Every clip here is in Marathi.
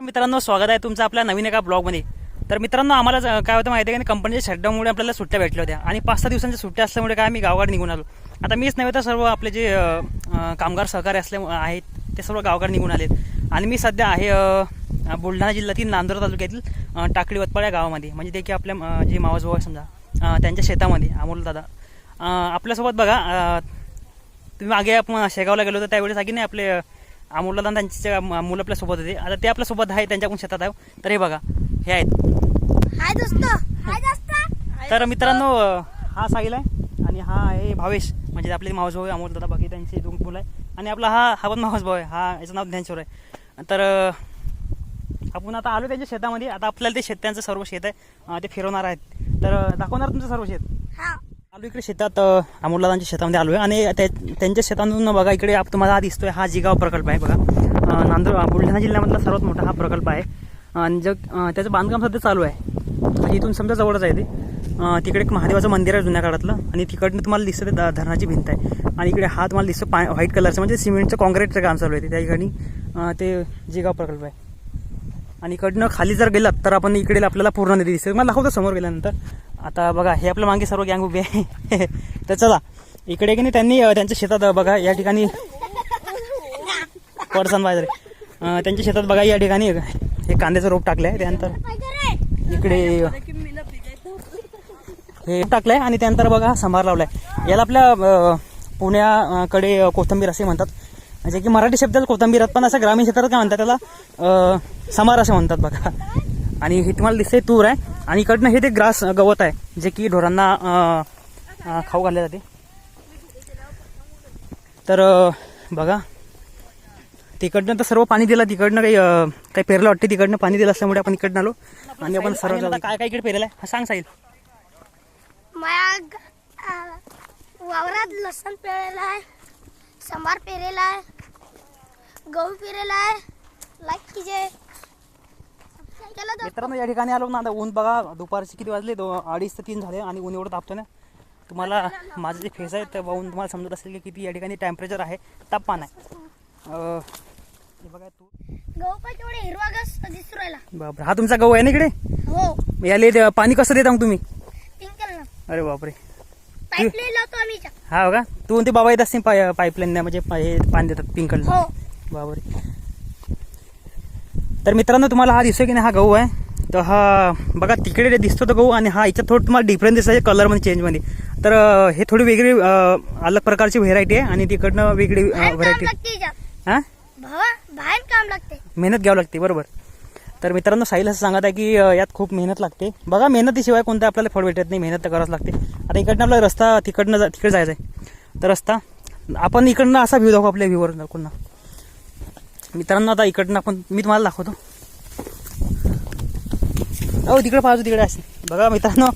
मित्रांनो स्वागत आहे तुमचं आपल्या नवीन एका ब्लॉगमध्ये. तर मित्रांनो आम्हाला काय होतं माहिती आहे की कंपनीच्या शटडाऊनमुळे आपल्याला सुट्ट्या भेटल्या होत्या. आणि पाच सहा दिवसांच्या सुट्ट्या असल्यामुळे काय आम्ही गावाकडे निघून आलो. आता मीच नव्हे तर सर्व आपले जे कामगार सहकारी असल्या आहेत ते सर्व गावाकडे निघून आलेत. आणि मी सध्या आहे बुलढाणा जिल्ह्यातील नांदोर तालुक्यातील टाकळी वतपाड या गावामध्ये. म्हणजे ते की आपल्या जे मावाजभाऊ आहे समजा त्यांच्या शेतामध्ये अमोल दादा. आपल्यासोबत बघा तुम्ही मागे आपण शेगावला गेलो होतो त्यावेळेस आगी नाही आपले अमोलला आणि त्यांचे म- मुलं आपल्यासोबत होते. आता ते आपल्यासोबत आहे त्यांच्याकडून शेतात आहे. तर हे बघा हे आहेत. हाय दोस्त हाय दोस्त तर मित्रांनो हा साहिल आहे आणि हा आहे भावेश. म्हणजे आपले मावस भाऊ आहे, अमोल दादा बाकी त्यांचे दोन मुलं आहे. आणि आपला हा हा पण मावस भाऊ आहे. हा याचं नाव ज्ञानेश्वर आहे. तर आपण आता आलो त्यांच्या शेतामध्ये. आता आपल्याला ते शेत त्यांचं सर्व शेत आहे. ते फिरवणार आहेत. तर दाखवणार तुमचं सर्व शेत? हा. आलो इकडे शेतात अ, अमोलदादांच्या शेतामध्ये आलो आहे आणि त्या- त्यांच्या शेतातून बघा इकडे आप- तुम्हाला हा दिसतोय हा जिगाव प्रकल्प आहे बघा. अ, नांदूर बुलढाणा जिल्ह्यामधला सर्वात मोठा हा प्रकल्प आहे. आणि जग त्याचं बांधकाम सध्या चालू आहे. इथून समजा जवळच आहे ते. तिकडे एक महादेवाचं मंदिर आहे जुन्या काळातलं. आणि तिकडनं तुम्हाला दिसतं ते धरणाची भिंत आहे. आणि इकडे हा तुम्हाला दिसतो पा व्हाईट कलरचं म्हणजे सिमेंटचं कॉन्क्रीटचं काम चालू आहे त्या ठिकाणी ते जिगाव प्रकल्प आहे. आणि इकडनं खाली जर गेलात तर आपण इकडे आपल्याला पूर्ण नदी दिसते मला दाखवतो समोर गेल्यानंतर. आता बघा हे आपलं मागे सर्व गँग उभी आहे. तर चला इकडे की नाही त्यांनी त्यांच्या शेतात बघा या ठिकाणी पडसन बाजरे. त्यांच्या शेतात बघा या ठिकाणी हे कांद्याचं रोप टाकलं आहे त्यानंतर इकडे हे टाकलंय आणि त्यानंतर बघा संभार लावलाय. याला आपल्या पुण्याकडे कोथंबीर असे म्हणतात. म्हणजे की मराठी शब्दात कोथंबीरात पण असं ग्रामीण क्षेत्रात काय म्हणतात त्याला? अं, समार असे म्हणतात बघा. आणि हे तुम्हाला दिसते तूर आहे. आणि इकडनं हे ते ग्रास गवत आहे जे की ढोरांना खाऊ घालले जाते. तर बघा. तिकडनं तर सर्व पाणी दिलं तिकडनं काही काही पेरलं वाटते तिकडनं पाणी दिलं असल्यामुळे आपण इकडनं आलो. आणि आपण सर्व काय काय इकडे पेरलं आहे? हा सांग साईल वावरात लसण पेरेला आहे सांबार पेरेला आहे गहू पेरेला आहे. लाईक तर. मित्रांनो या ठिकाणी आलो ना आता ऊन बघा दुपारचे किती वाजले? दो अडीच ते तीन झाले आणि ऊन एवढं तापतं ना. तुम्हाला माझं जे फेस आहे ते बघून तुम्हाला समजत असेल की किती या ठिकाणी टेम्परेचर आहे. तापमान आहे. अं, हे बघा तू गहू पण तेवढे हिरवा गस दिसू राहिला. बापरे हा तुमचा गहू आहे ना इकडे? हो. याले ते पाणी कसं देता मग तुम्ही? टिंकल ना. अरे बापरे. पाईपलाईन लावतो आम्ही इथं. हा हो का तू आणि ते बाबा येत असतील पाय पाईपलाईन म्हणजे पा- हे पाणी देतात पिंकल हो. बापरे. तर मित्रांनो तुम्हाला हा दिसतोय की नाही हा गहू आहे. तर हा बघा तिकडे दिसतो तो गहू आणि हा याच्यात थोडं तुम्हाला डिफरन्स दिसत कलरमध्ये चेंजमध्ये तर हे थोडी वेगळी अलग प्रकारची व्हेरायटी आहे आणि तिकडनं वेगळी व्हेरायटी. हां? भावा बाहेर काम लागते. मेहनत घ्यावं लागते बरोबर. तर मित्रांनो साहिल असं सांगत आहे की यात खूप मेहनत लागते. बघा मेहनतीशिवाय कोणतं आपल्याला फळ भेटत नाही मेहनत तर करावंच लागते. आता इकडनं आपला रस्ता तिकडनं जा तिकडे जायचा आहे तर रस्ता आपण इकडनं असा व्ह्यू दाखवू आपल्या व्ह्यूवर ना मित्रांनो आता इकडनं आपण मी तुम्हाला दाखवतो. हो तिकडे पाहतो तिकडे असे. बघा मित्रांनो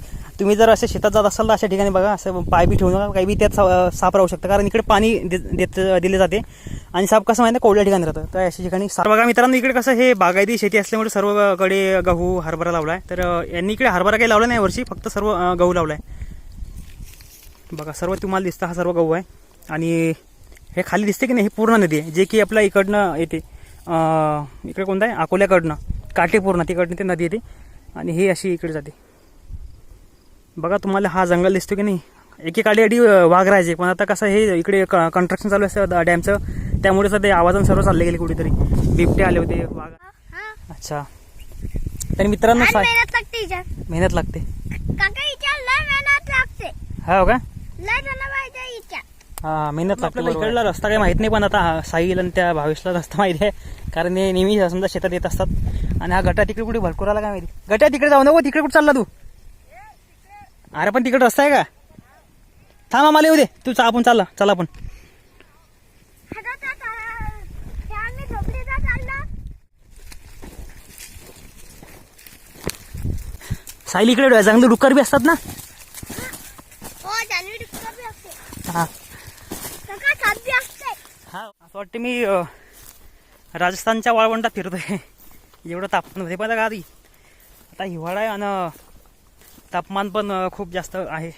तुम्ही जर असे शेतात जात असाल तर अशा ठिकाणी बघा असं पाय बी ठेवू नका काही बी त्यात सा- साप राहू शकतं. कारण इकडे पाणी देत दिले जाते. आणि साप कसं माहिती कोरड्या ठिकाणी राहतं. तर अशा ठिकाणी साप बघा मित्रांनो इकडे कसं हे बागायती शेती असल्यामुळे सर्वकडे गहू हरभरा लावला आहे तर यांनी इकडे हरभरा काही लावला नाही वर्षी फक्त सर्व गहू लावला आहे बघा सर्व तुम्हाला दिसतं हा सर्व गहू आहे. आणि हे खाली दिसते की नाही? हे पूर्ण नदी आहे जे की आपल्या इकडनं येते. इकडे कोणतं आहे? अकोल्याकडनं. काटेपूर्ण तिकडनं ते नदी येते आणि हे अशी इकडे जाते. बघा तुम्हाला हा जंगल दिसतो की नाही? एकेकाळी अडी वाघ राहायचे पण आता कसं हे इकडे कन्स्ट्रक्शन चालू असतं डॅमचं. त्यामुळे सध्या ते आवाजानं सर्व चालले गेले कुठेतरी. बिबटे आले होते वाघ. अच्छा. तर मित्रांनो मेहनत लागते हा का? हा मेहनत लागते आपल्याला इकडला रस्ता काही माहीत नाही पण आता साहिल आणि त्या भावेशला रस्ता माहिती आहे. कारण हे नेहमी समजा शेतात येत असतात. आणि हा गटा तिकडे कुठे भरपूर आला काय माहिती? गट्या तिकडे जाऊ नको तिकडे कुठे चालला तू? अरे पण तिकडे रस्ता आहे का? थांब आम्हाला येऊ दे. तू चा आपण चालला चला आपण. साहिल इकडे चांगले डुक्कर बी असतात ना हो जान्हवी डिस्को बी असते हा काका सात बी असते हा असं वाटते मी राजस्थानच्या वाळवंटात फिरतोय. एवढं तापमान होते पण आधी आता हिवाळा आहे आणि तापमान पण खूप जास्त आहे.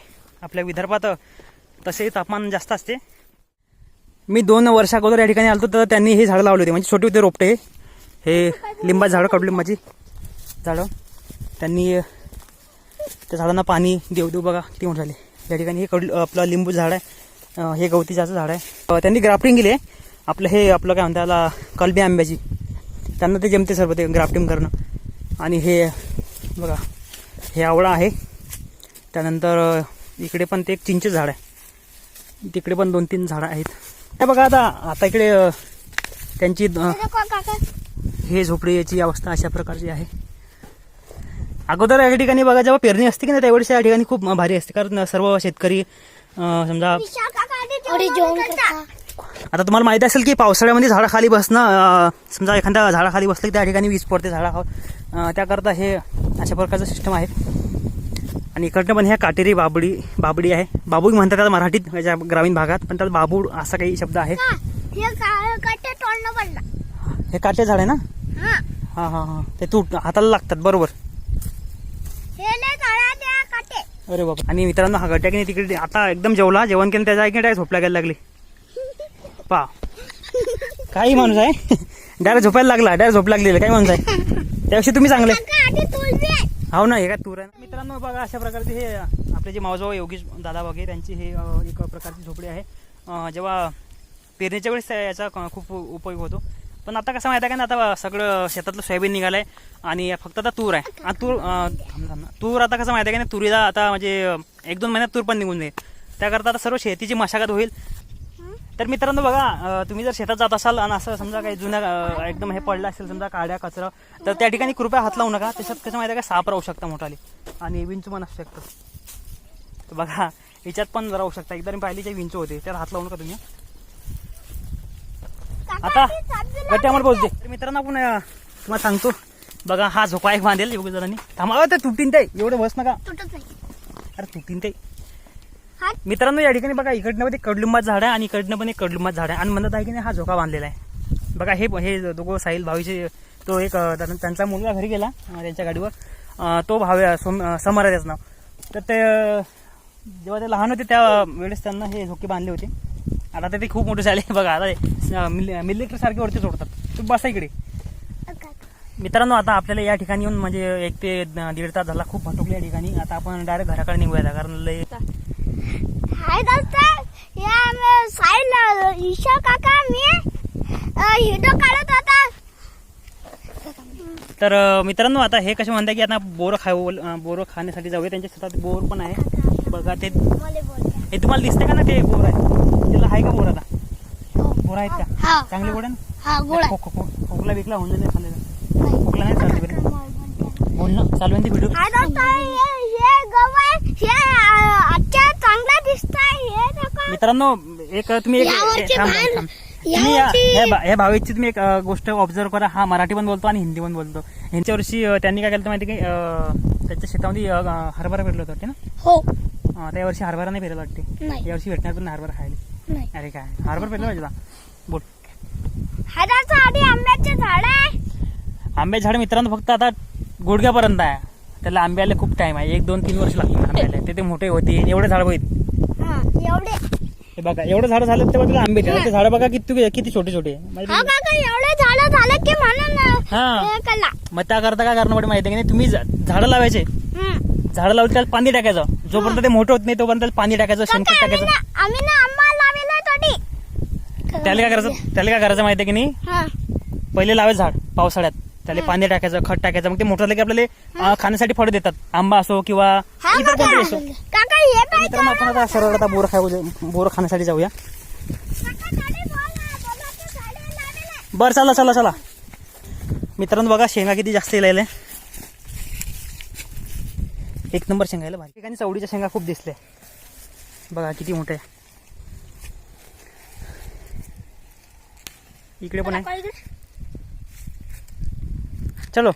आपल्या विदर्भात तसेही तापमान जास्त असते. मी दोन वर्षा अगोदर या ठिकाणी आलो तर त्यांनी हे झाडं लावले होते. म्हणजे छोटे होते रोपटे. हे लिंबा झाडं कडुलिंबाची झाडं. त्यांनी त्या झाडांना पाणी देऊ देऊ बघा ते म्हणून झाले या ठिकाणी हे कडू आपलं लिंबू झाड आहे. हे गवतीचं झाड आहे. त्यांनी ग्राफ्टिंग केली आहे. आपलं हे आपलं काय म्हणतात त्याला कलबी आंब्याची. त्यांना ते जमते सर्व ते ग्राफ्टिंग करणं. आणि हे बघा हे आवळा आहे. त्यानंतर इकडे पण ते एक चिंचे झाड आहे. तिकडे पण दोन तीन झाडं आहेत. हे बघा आता आता इकडे त्यांची हे हे झोपडीची अवस्था अशा प्रकारची आहे. अगोदर या ठिकाणी बघा जेव्हा पेरणी असते की नाही त्यावेळेस या ठिकाणी खूप भारी असते. कारण सर्व शेतकरी समजा आता तुम्हाला माहिती असेल की पावसाळ्यामध्ये झाडाखाली बसणं समजा एखाद्या झाडाखाली बसलं की त्या ठिकाणी वीज पडते अं, त्याकरता हे अशा प्रकारचं सिस्टम आहे. आणि इकडनं पण ह्या काटेरी बाबडी बाबडी आहे. बाबू म्हणतात त्याला मराठीत याच्या ग्रामीण भागात पण त्याला बाबूड असा काही शब्द आहे. का? हे काटे झाड आहे ना? हा. हां हां ते तूट हाताला लागतात बरोबर. झाडा अरे बाबा आणि मित्रांनो हा गट्या की नाही तिकडे आता एकदम जेवला जेवण केलं त्याच्या ऐकून डायरेक्ट झोपला गेला लागली. पा काही माणूस आहे. डायरेक्ट झोपायला लागला डायरेक्ट झोप लागलेला काही माणूस आहे. त्याविषयी तुम्ही चांगले. हो ना हे काय तूर आहे मित्रांनो बघा अशा प्रकारचे हे आपले जे मावजाव योगेश दादा वगैरे त्यांची हे एक प्रकारची झोपडी आहे. जेव्हा पेरणीच्या वेळेस याचा क- खूप उपयोग होतो. पण आता कसं माहिती आहे का ना आता सगळं शेतातलं सोयाबीन निघालंय आणि फक्त आता तूर आहे. आणि तूर ना. तूर आता कसं माहिती आहे का ना तुरीला आता म्हणजे एक दोन महिन्यात तूर पण निघून जाईल. त्याकरता आता सर्व शेतीची मशागत होईल. तर मित्रांनो बघा तुम्ही जर शेतात जात असाल आणि असं समजा काही जुन्या एकदम हे पडलं असेल समजा काड्या कचरा तर त्या ठिकाणी कृपया हात लावू नका. त्याच्यात कसं माहिती आहे का? साप राहू शकता मोठाली. आणि विंचू पण असू शकतं. तर बघा याच्यात पण राहू शकता. एकदा मी पाहिली जे विंचू होते. त्याला हात लावू नका तुम्ही. आता गट्ट्यावर पोहोचते तर मित्रांनो आपण तुम्हाला सांगतो. बघा हा झोका एक बांधेल. योग्य जणांनी. थांबा ते तुटीन ते. एवढं बस नका. अरे तुटीन ते. मित्रांनो या ठिकाणी बघा इकडनं पण एक कडलिंबाचं झाड आहे आणि इकडनं पण एक कडलिंबाचं झाड आहे. आणि म्हणत आहे की नाही हा झोका बांधलेला आहे. बघा हे हे दोघं साहिल भावीचे तो एक त्यांचा मुलगा घरी गेला त्यांच्या गाडीवर. तो भावे सोम समर आहे त्याचं नाव. तर ते जेव्हा ते लहान होते त्या वेळेस त्यांना हे झोके बांधले होते. आता ते- ते खूप मोठे झाले. बघा आता मिलिटरी सारखे वरती सोडतात. तुम्ही बसा इकडे. मित्रांनो आता आपल्याला या ठिकाणी येऊन म्हणजे एक ते दीड तास झाला. खूप भटकले या ठिकाणी. आता आपण डायरेक्ट घराकडे निघूया कारण लय हाय दोस्त या ईशा काका मी हिडो काढत होता. तर मित्रांनो आता हे कसे म्हणतात की आता बोरं खाऊ बोरं खाण्यासाठी जाऊया. त्यांच्या शेतात बोर पण आहे. बघा ते. हे तुम्हाला दिसते का ना ते बोर आहे? त्याला आहे का बोर आता. बोर आहेत का? हा. चांगले आहे ना हा खोकला बिकला होऊन जाईल खाल्लेला. खोकला नाही चालते बरं बोल ना चालू आहे. व्हिडिओ हाय दोस्त हे हे गव आहे हे आ, आजच्या चांगला दिसतंय हे देखो मित्रांनो एक तुम्ही एक यावरची थांब- मान- थांब. तुम्ही या- यावरची- ह्या भा- ह्या भावेची तुम्ही एक अं, गोष्ट ऑब्झर्व करा. हा मराठी पण बोलतो आणि हिंदी पण बोलतो. ह्यांच्या वर्षी अं, त्यांनी काय केलं होतं माहिती की? अं, त्यांच्या शेतामध्ये अं, हरभरा पेरलं होतं वाटते ना? हो. अं, त्या वर्षी हरभरा नाही पेरला वाटते. नाही. या वर्षी भेटणार पण हरभरा खायला. नाही. अरे काय? हरभरा पेरलं पाहिजे? बोल. आधी आंब्याचे झाड आहे. आंब्याचे झाड मित्रांनो फक्त आता गुडघ्यापर्यंत आहे. त्याला आंब्याला खूप टाइम आहे. एक दोन तीन वर्ष लागतील आंब्याला ते ते मोठे होते एवढे झाड होईल. हा एवढे. हे बघा एवढं झाड झालं तेव्हा तुला आंबे ते झाड बघा किती किती छोटे छोटे. हा काका एवढे झाड झालं की म्हणून हा. हे कला. मग त्याकरता काय करणं पडे माहिती आहे की नाही? तुम्ही झा- झाडं लावायचे. हम्म. झाडं लावून त्याला पाणी टाकायचं. जोपर्यंत ते मोठं होत नाही तोपर्यंत त्याला पाणी टाकायचं शेणखत काका आम्ही टाकायचं. ना आम्ही ना आंबा लावलेला थोडी त्याला काय करायचं त्याला काय करायचं माहिती आहे की नाही? हा. पहिले लावायचं झाड पावसाळ्यात. त्याला पाणी टाकायचं खत टाकायचं मग ते मोठं झालं की आपल्याला खाण्यासाठी फळ देतात. आंबा असो किंवा इतर कोणते असो. मित्रांनो आपण आता सरळ आता बोर खाऊ बोर खाण्यासाठी जाऊया. बरं चला चला चला. मित्रांनो बघा शेंगा किती जास्त येलेल्या एक नंबर शेंगा यायला भारी. ठिकाणी चवडीच्या शेंगा खूप दिसल्या. बघा किती मोठे. इकडे पण आहे. चलो।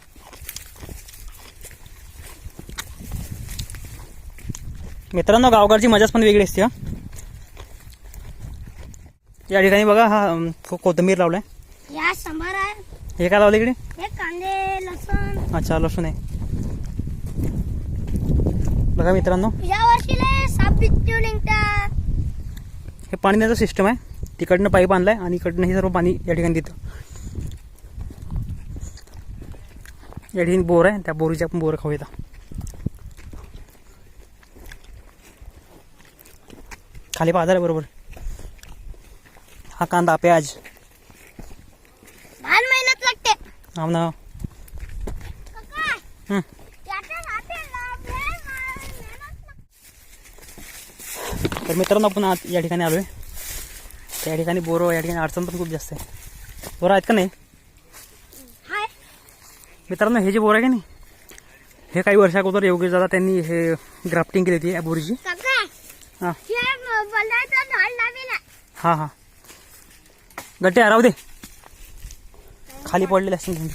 मित्रांनो गावकडची मजाच पण वेगळी असते या ठिकाणी बघा हा कोथिंबीर लावलाय. हे काय लावलं इकडे? अच्छा लसूण आहे. बघा मित्रांनो. हे पाणी द्यायचं सिस्टम आहे. तिकडनं पाईप आणलाय आणि इकडनं हे सर्व पाणी या ठिकाणी देतं. या ठिकाणी बोर आहे त्या बोरीची आपण बोर खाऊ येतात खाली बाजार आहे बरोबर. हा कांदा प्याज. लहान मेहनत लागते. हा. ना हं. आहे. तर मित्रांनो आपण आज या ठिकाणी आलोय. त्या ठिकाणी बोर या ठिकाणी अडचण पण खूप जास्त आहे. बोरं आहेत का नाही? मित्रांनो हे जे बोर आहे का नाही? हे काही वर्षा अगोदर योगेश दादा त्यांनी हे ग्राफ्टिंग केली होती या बोरीची. हां. हे. हां हां. गट्टे राहू दे. खाली पडलेले असतील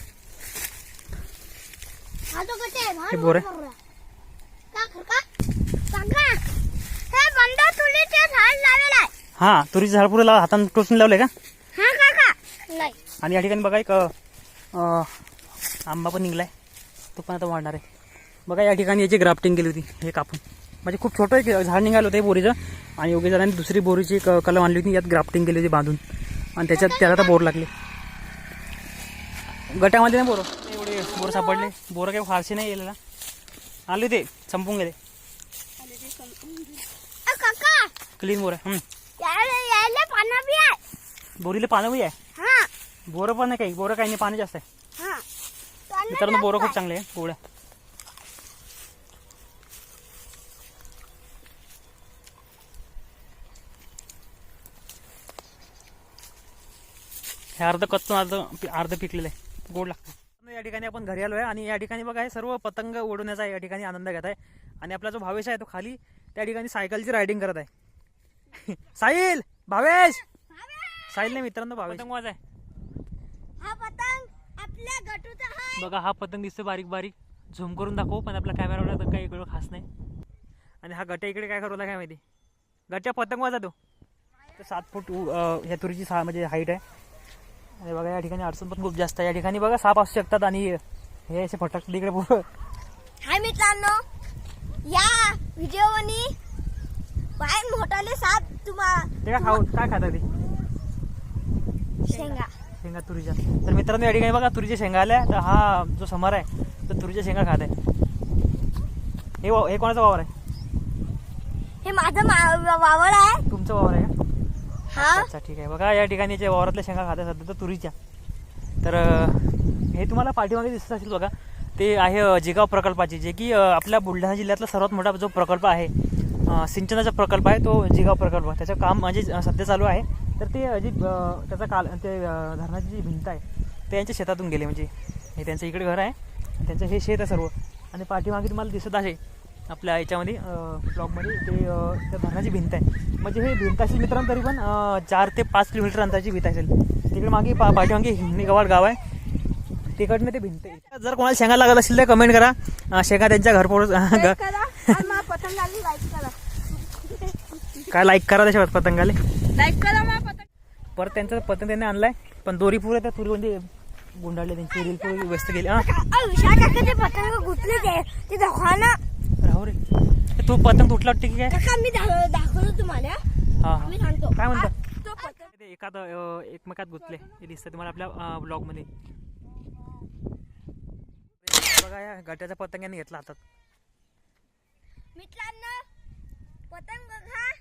हा बोर आहे. हे हां तुरीचं झाड पुढे लाव हातानं टोचून लावले का? हा आणि या ठिकाणी बघा एक आंबा पण निघलाय. तो पण आता वाढणार आहे. बघा या ठिकाणी याची ग्राफ्टिंग केली होती हे कापून. म्हणजे खूप छोटं एक झाड निघालं होतं बोरीचं. आणि योगी दादाने दुसरी बोरीची क- कलम आणली होती यात ग्राफ्टिंग केली होती बांधून. आणि त्याच्यात त्याला आता बोर लागले. गटामध्ये नाही बोर? एवढे बोर सापडले. बोर काही फारसे नाही गेलेला. आले ते संपून गेले. क्लीन बोर आहे बोरीला पानं बी आहे? बोरं पण नाही काही बोरं काही नाही पाणी जास्त आहे. मित्रांनो बोरं खूप चांगले आहे गोळ्या. हे अर्ध कच्चं अर्ध अर्ध पिकलेलं आहे. गोड लागतं. या ठिकाणी आपण घरी आलो आहे आणि या ठिकाणी बघा हे सर्व पतंग उडवण्याचा या ठिकाणी आनंद घेत आहे. आणि आपला जो भावेश आहे तो खाली त्या ठिकाणी सायकलची रायडिंग करत आहे. साहिल! भावेश! साहिल नाही मित्रांनो भावेश. पतंगवाज आहे हा पतंग आपल्या गटूचा आहे बघा हा पतंग दिसतो बारीक बारीक. झूम करून दाखवू पण आपल्या कॅमेरावर तर काही इकडं खास नाही. आणि हा गट्या इकडे काय करवला काय माहिती? गट्या पतंग वाजा तो. सात फूट ह्या तुरीची सहा म्हणजे हाईट आहे. आणि बघा या ठिकाणी अडचण पण खूप जास्त आहे. या ठिकाणी बघा साप असू शकतात आणि हे असे फटकले इकडे हाय मित्रांनो या बाहेर मोठाले साप तुम्हा ते काय खाऊ काय खातात ते? शेंगा. शेंगा तुरीच्या. तर मित्रांनो या ठिकाणी बघा तुरीच्या शेंगा आल्या. तर हा जो समोर आहे तो तुरीच्या शेंगा खात आहे. हे वा- हे कोणाचा वावर आहे? हे माझं मा- वावर आहे. तुमचं वावर आहे का? हा. अच्छा ठीक आहे. बघा या ठिकाणी जे वावरातल्या शेंगा खात्या सध्या तर तुरीच्या. तर अं, हे तुम्हाला पाठीमागे दिसत असेल बघा. ते आहे अं, जिगाव प्रकल्पाची जे की अं, आपल्या बुलढाणा जिल्ह्यातला सर्वात मोठा जो प्रकल्प आहे अं, सिंचनाचा प्रकल्प आहे तो जिगाव प्रकल्प. त्याचं काम म्हणजे अं, सध्या चालू आहे. तर ते जी त्याचा काल ते धरणाची जी भिंत आहे ते यांच्या शेतातून गेले म्हणजे. हे त्यांचं इकडे घर आहे त्यांचं हे शेत आहे सर्व. आणि पाठीमागे तुम्हाला दिसत आहे आपल्या याच्यामध्ये ब्लॉकमध्ये ते त्या धरणाची भिंत आहे. म्हणजे हे भिंत असेल मित्रांनो तरी पण चार ते पाच किलोमीटर अंतराची भिंत असेल. तिकडे मागे पा पाठीमागे हिंगणी गवाड गाव आहे. तिकडनं ते भिंत आहे. जर कोणाला शेंगा लागत असेल तर कमेंट करा. शेंगा त्यांच्या घर पोहोच पतंगाली लाईक करा काय लाईक करा त्याच्या पतंगाले लाईक करा परत त्यांचं पतंग त्यांनी आणलाय. पण दोरी पुरे त्या तुरी म्हणजे गुंडाळले त्यांची रील पुरी व्यस्त केली. हा. विशाल काका ते पतंग गुतले ते. राहू रे. तू पतंग तुटला वाटते की काय? काका मी दा- दाखवतो तुम्हाला. हा काय म्हणता? अं, एकमेकात गुंतले. हे दिसतं तुम्हाला आपल्या ब्लॉगमध्ये बघा या गट्याचा पतंग यांनी घेतला हातात. मित्रांनो पतंग बघा.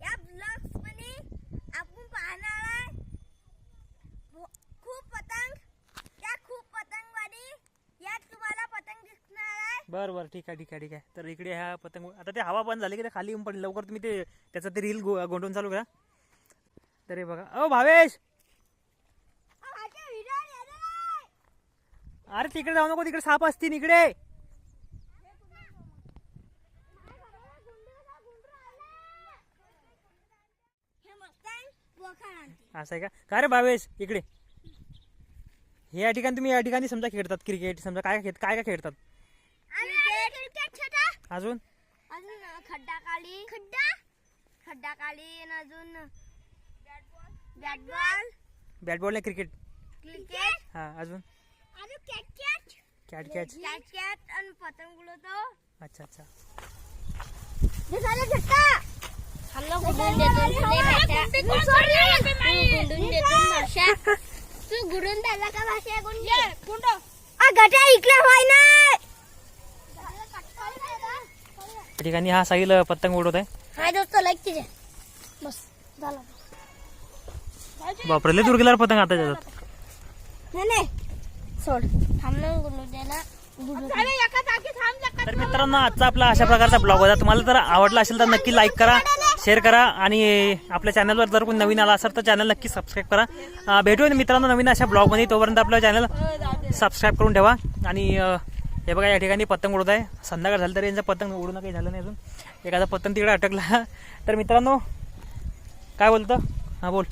या मध्ये खूप पतंग। या खूप पतंगवाडी यात तुम्हाला पतंग दिसणार आहे बरं बरं ठीक आहे ठीक आहे ठीक आहे. तर इकडे ह्या पतंग आता ते हवा बंद झाली की ते खाली येऊन पडली. लवकर तुम्ही ते त्याचं ते रील गोंडून चालू करा. तर हे बघा. अहो भावेश. अरे तिकडे जाऊ नको तिकडे साप असतील इकडे. असं आहे का? काय रे भावेश? इकडे. हे या ठिकाणी तुम्ही या ठिकाणी समजा खेळतात क्रिकेट समजा काय खेळ काय काय खेळतात? अजून? अजून खड्डा काली खड्डा? खड्डा काली अजून बॅट बॉल बॅट बॉल नाही क्रिकेट क्रिकेट. हा अजून? अजून cat cat cat catch cat cat आणि पतंग उडवतो. अच्छा अच्छा. झालं झटका हम लोग गुडून देतो तुले भाषा गुडून देतो भाषा. तू गुडून त्याला का भाषा गुंड. गुंड गट्या इकडे होय ना. त्या ठिकाणी हा साहिल पतंग उडवत आहे हाय दोस्त लाईक तिचे बस झालं. बापरे लय दूर गेल्यावर पतंग आता त्याच्यात. नाही नाही. सोड. थांब ना गुलू दे ना एका जागी थांब तर मित्रांनो आजचा आपला अशा प्रकारचा ब्लॉग होता. तुम्हाला जर आवडला असेल तर नक्की लाईक करा शेअर करा आणि आपल्या चॅनलवर जर कोणी नवीन आला असेल तर चॅनल नक्की सबस्क्राईब करा. भेटूया मित्रांनो नवीन अशा ब्लॉगमध्ये तोपर्यंत आपलं चॅनल सबस्क्राईब करून ठेवा. आणि हे बघा या ठिकाणी पतंग उडत आहे. संध्याकाळ झालं तरी यांचं पतंग उडून काही झालं नाही अजून. एखादा पतंग तिकडे अटकला. तर मित्रांनो काय बोलतं? हां बोल.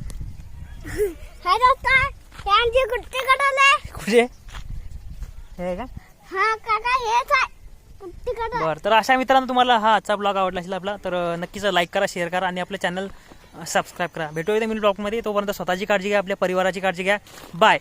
कुठे? हे का? हा काका हेच आहे. बरं तर अशा मित्रांनो तुम्हाला हा आजचा ब्लॉग आवडला असेल आपला तर नक्कीच लाईक करा शेअर करा आणि आपलं चॅनल सबस्क्राईब करा. भेटूया मी ब्लॉगमध्ये तोपर्यंत स्वतःची काळजी घ्या आपल्या परिवाराची काळजी घ्या. बाय